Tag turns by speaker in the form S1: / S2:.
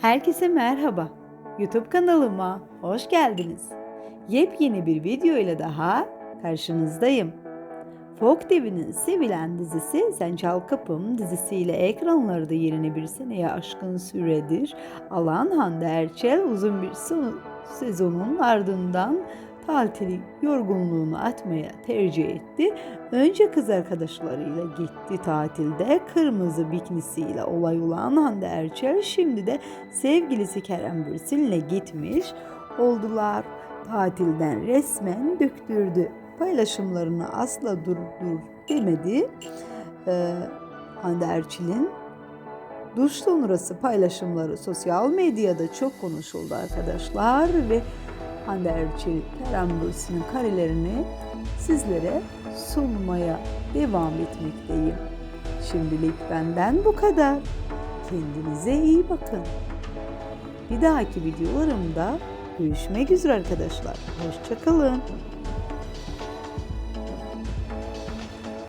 S1: Herkese merhaba. YouTube kanalıma hoş geldiniz. Yepyeni bir video ile daha karşınızdayım. Folk TV'nin sevilen dizisi Sen Kapım dizisiyle ekranlarda yerini bir seneye aşkın süredir alan Hande Erçel uzun bir sezonun ardından tatili yorgunluğunu atmaya tercih etti. Önce kız arkadaşlarıyla gitti tatilde. Kırmızı biknisiyle olay olan Hande Erçel şimdi de sevgilisi Kerem Bürsin'le gitmiş oldular. Tatilden resmen döktürdü. Paylaşımlarını asla dur dur demedi. Ee, Hande Erçel'in duş sonrası paylaşımları sosyal medyada çok konuşuldu arkadaşlar ve Hande Erçel, Kerem Bürsin'in karelerini sizlere sunmaya devam etmekteyim. Şimdilik benden bu kadar. Kendinize iyi bakın. Bir dahaki videolarımda görüşmek üzere arkadaşlar. Hoşçakalın.